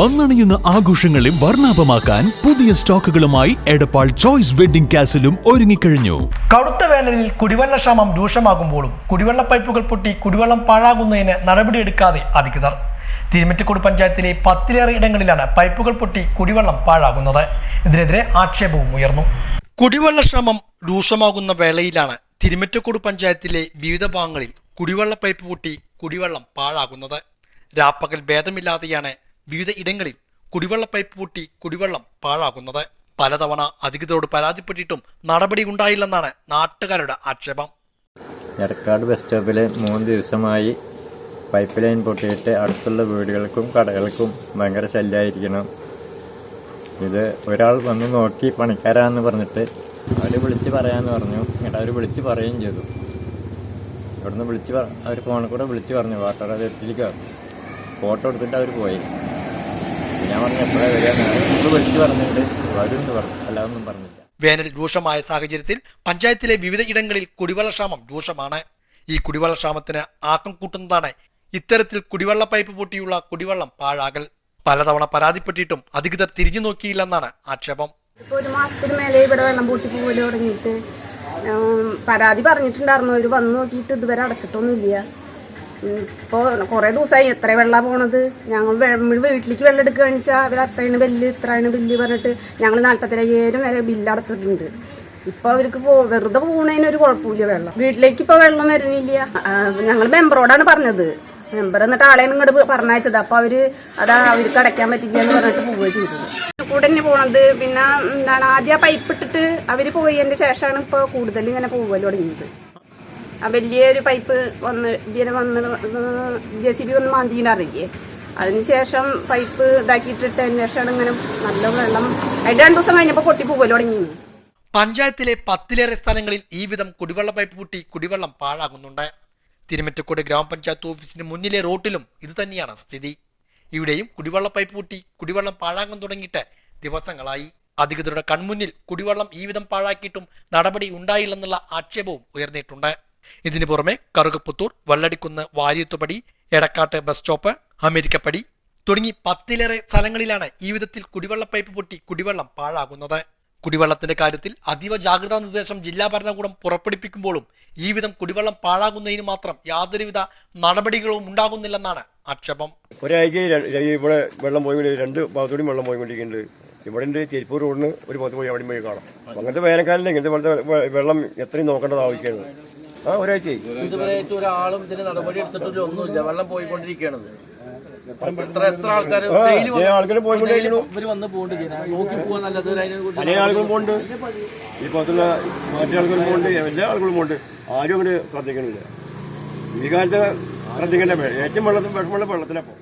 വന്നണിയുന്ന ആഘോഷങ്ങളെ വർണാഭമാക്കാൻ പുതിയ സ്റ്റോക്കുകളുമായി എടപ്പാൾ ചോയ്സ് വെഡിംഗ് കാസിലും ഒരുങ്ങിക്കഴിഞ്ഞു. കടുത്ത വേനലിൽ കുടിവെള്ള ക്ഷാമം രൂക്ഷമാകുമ്പോഴും കുടിവെള്ള പൈപ്പുകൾ പൊട്ടി കുടിവെള്ളം പാഴാകുന്നതിന് നടപടിയെടുക്കാതെ അധികൃതർ. തിരുമറ്റിക്കോട് പഞ്ചായത്തിലെ പത്തിലേറെ ഇടങ്ങളിലാണ് പൈപ്പുകൾ പൊട്ടി കുടിവെള്ളം പാഴാകുന്നത്. ഇതിനെതിരെ ആക്ഷേപവും ഉയർന്നു. കുടിവെള്ള ക്ഷാമം രൂക്ഷമാകുന്ന വേളയിലാണ് തിരുമറ്റക്കോട് പഞ്ചായത്തിലെ വിവിധ ഭാഗങ്ങളിൽ കുടിവെള്ള പൈപ്പ് പൊട്ടി കുടിവെള്ളം പാഴാകുന്നത്. രാപ്പകൽ ഭേദമില്ലാതെയാണ് വിവിധ ഇടങ്ങളിൽ കുടിവെള്ള പൈപ്പ് പൊട്ടി കുടിവെള്ളം പാഴാകുന്നത്. പലതവണ അധികൃതരോട് പരാതിപ്പെട്ടിട്ടും നടപടി ഉണ്ടായില്ലെന്നാണ് നാട്ടുകാരുടെ ആക്ഷേപം. എടക്കാട് ബസ് സ്റ്റോപ്പിൽ മൂന്ന് ദിവസമായി പൈപ്പ് ലൈൻ പൊട്ടിയിട്ട് അടുത്തുള്ള വീടുകൾക്കും കടകൾക്കും ഭയങ്കര ശല്യമായിരിക്കണം ഇത് ഒരാൾ വന്ന് നോക്കി പണിക്കാരാന്ന് പറഞ്ഞിട്ട് അവർ വിളിച്ച് പറയാമെന്ന് പറഞ്ഞു. എന്നിട്ട് അവർ വിളിച്ച് പറയുകയും ചെയ്തു. ഇവിടുന്ന് വിളിച്ച് അവർ ഫോണിൽ കൂടെ വിളിച്ച് പറഞ്ഞു വാട്ടർ അതോറിറ്റിയിലേക്ക് ഫോട്ടോ എടുത്തിട്ട് അവർ പോയി. ഞാൻ പറഞ്ഞു എപ്പോഴാണ് വരിക നമ്മൾ വിളിച്ച് പറഞ്ഞിട്ട് പറഞ്ഞു. അല്ലാതൊന്നും പറഞ്ഞില്ല. വേനൽ രൂക്ഷമായ സാഹചര്യത്തിൽ പഞ്ചായത്തിലെ വിവിധ ഇടങ്ങളിൽ കുടിവെള്ളക്ഷാമം രൂക്ഷമാണ്. ഈ കുടിവെള്ളക്ഷാമത്തിന് ആക്കം കൂട്ടുന്നതാണ് ഇത്തരത്തിൽ കുടിവെള്ള പൈപ്പ് പൊട്ടിയുള്ള കുടിവെള്ളം പാഴാകൽ. പലതവണ പരാതിപ്പെട്ടിട്ടും അധികൃതർ തിരിഞ്ഞു നോക്കിയില്ലെന്നാണ് ആക്ഷേപം. ഒരു മാസത്തിന് മേലെ ഇവിടെ വെള്ളം പൊട്ടി പോലെ തുടങ്ങിയിട്ട് പരാതി പറഞ്ഞിട്ടുണ്ടായിരുന്നു. അവർ വന്നു നോക്കിയിട്ട് ഇതുവരെ അടച്ചിട്ടൊന്നുമില്ല. ഉം, കുറേ ദിവസമായി എത്ര വെള്ളം പോണത്? ഞങ്ങൾ വീട്ടിലേക്ക് വെള്ളം എടുക്കുക വെച്ചാൽ അവർ അത്രയാണ് ബില്ല് ഇത്രയാണ് ബില്ല് പറഞ്ഞിട്ട് ഞങ്ങൾ നാൽപ്പത്തിരയ്യായിരം വരെ ബില്ല് അടച്ചിട്ടുണ്ട്. ഇപ്പോൾ അവർക്ക് പോ വെറുതെ പോകുന്നതിനൊരു കുഴപ്പമില്ല വെള്ളം. വീട്ടിലേക്ക് ഇപ്പോൾ വെള്ളം വരുന്നില്ല ഞങ്ങൾ മെമ്പറോടാണ് പറഞ്ഞത്. മെമ്പർ എന്നിട്ട് ആളെ ഇങ്ങോട്ട് പറഞ്ഞയച്ചത്. അപ്പോൾ അവർ അതാ അവർക്ക് അടയ്ക്കാൻ പറ്റില്ല എന്ന് പറഞ്ഞിട്ട് പോവുകയും ചെയ്തത്. കൂടെ തന്നെ പോണത് പിന്നെ എന്താണ് ആദ്യം ആ പൈപ്പ് ഇട്ടിട്ട് അവർ പോയതിന്റെ ശേഷമാണ് ഇപ്പോൾ കൂടുതൽ ഇങ്ങനെ പോവൽ തുടങ്ങിയത്. ആ വലിയൊരു പൈപ്പ് വന്ന് ഇങ്ങനെ വന്ന് ജെ സി ബി വന്ന് മാന്തിയിട്ടറിയേ അതിനുശേഷം പൈപ്പ് ഇതാക്കിയിട്ടിട്ടതിന് ശേഷമാണ് ഇങ്ങനെ നല്ല വെള്ളം അതിന്റെ രണ്ടു ദിവസം കഴിഞ്ഞപ്പോൾ പൊട്ടി തുടങ്ങി. പഞ്ചായത്തിലെ പത്തിലേറെ സ്ഥലങ്ങളിൽ ഈ വിധം കുടിവെള്ള പൈപ്പ് പൊട്ടി കുടിവെള്ളം പാഴാകുന്നുണ്ട്. തിരുമറ്റക്കോട് ഗ്രാമപഞ്ചായത്ത് ഓഫീസിന് മുന്നിലെ റോട്ടിലും ഇത് തന്നെയാണ് സ്ഥിതി. ഇവിടെയും കുടിവെള്ള പൈപ്പ് പൊട്ടി കുടിവെള്ളം പാഴാകാൻ തുടങ്ങിയിട്ട് ദിവസങ്ങളായി. അധികൃതരുടെ കൺമുന്നിൽ കുടിവെള്ളം ഈ വിധം പാഴാക്കിയിട്ടും നടപടി ഉണ്ടായില്ലെന്നുള്ള ആക്ഷേപവും ഉയർന്നിട്ടുണ്ട്. ഇതിനു പുറമെ കറുകപ്പുത്തൂർ വള്ളടിക്കുന്ന് വാര്യത്തുപടി എടക്കാട്ട് ബസ് സ്റ്റോപ്പ് അമേരിക്കപ്പടി തുടങ്ങി പത്തിലേറെ സ്ഥലങ്ങളിലാണ് ഈ വിധത്തിൽ കുടിവെള്ള പൈപ്പ് പൊട്ടി കുടിവെള്ളം പാഴാകുന്നത്. കുടിവെള്ളത്തിന്റെ കാര്യത്തിൽ അതീവ ജാഗ്രതാ നിർദ്ദേശം ജില്ലാ ഭരണകൂടം പുറപ്പെടുപ്പിക്കുമ്പോഴും ഈ വിധം കുടിവെള്ളം പാഴാകുന്നതിന് മാത്രം യാതൊരുവിധ നടപടികളും ഉണ്ടാകുന്നില്ലെന്നാണ് ആക്ഷേപം. ഒരാഴ്ച ഇവിടെ വെള്ളം പോയി രണ്ട് ഭാഗത്തോടെയും വെള്ളം പോയിക്കൊണ്ടിരിക്കുന്നുണ്ട് ഇവിടെ ഉണ്ട് തിരുപ്പൂർ റോഡിന് ഒരു പത്ത് പോയി അവിടെ പോയി കാണാം. അങ്ങനത്തെ വേനൽക്കാലം ഇങ്ങനത്തെ വെള്ളം എത്രയും നോക്കേണ്ടത് ആവശ്യമാണ്. ആ ഒരാഴ്ചയായി ഇതുവരെയായിട്ട് ഒരാളും ഇതിന് നടപടി എടുത്തിട്ടില്ല ഒന്നുമില്ല. വെള്ളം പോയിക്കൊണ്ടിരിക്കുകയാണത്. എത്ര എത്ര ആൾക്കാർ പോയിക്കൊണ്ടിരിക്കുന്നു. ഇവർ വന്ന് പോകണ്ട് ഇതിനെ നോക്കി പല ആളുകളും പോണ്ട് ഈ പുറത്തുള്ള മറ്റു ആളുകളും പോണ്ട് എല്ലാ ആളുകളും പോണ്ട് ആരും അങ്ങോട്ട് ശ്രദ്ധിക്കണില്ല. ഈ കാലത്ത് ശ്രദ്ധിക്കേണ്ട ഏറ്റവും വെള്ളത്തിൽ വിഷമുള്ള വെള്ളത്തിലപ്പോൾ